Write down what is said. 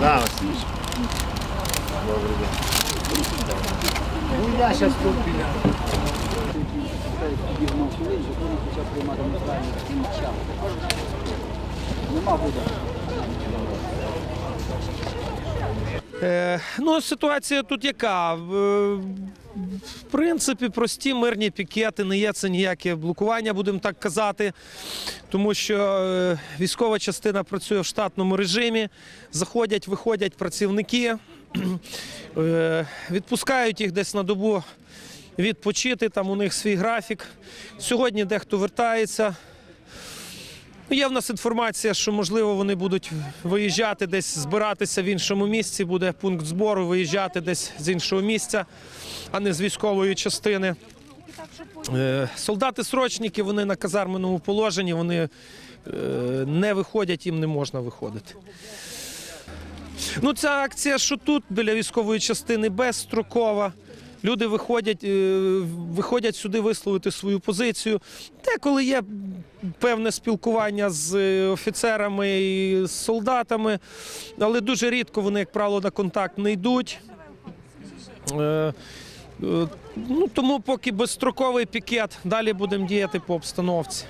Да, Васильевич. Добрый день. Ну, я біля. Е, ну, ситуація тут яка? В, в принципі, прості мирні пікети, не є це ніяке блокування, будемо так казати, тому що е, військова частина працює в штатному режимі, заходять, виходять працівники, е, відпускають їх десь на добу відпочити, там у них свій графік. Сьогодні дехто вертається. Ну, Є в нас інформація, що можливо вони будуть виїжджати десь, збиратися в іншому місці. Буде пункт збору, виїжджати десь з іншого місця, а не з військової частини. Е, Солдати-срочники, вони на казарменому положенні, вони е, не виходять, їм не можна виходити. Ну, ця акція, що тут біля військової частини безстрокова. Люди виходять, е, виходять сюди висловити свою позицію. Деколи є певне спілкування з е, офіцерами і з солдатами, але дуже рідко вони, як правило, на контакт не йдуть. Е, Ну, тому поки безстроковий пікет, далі будемо діяти по обстановці.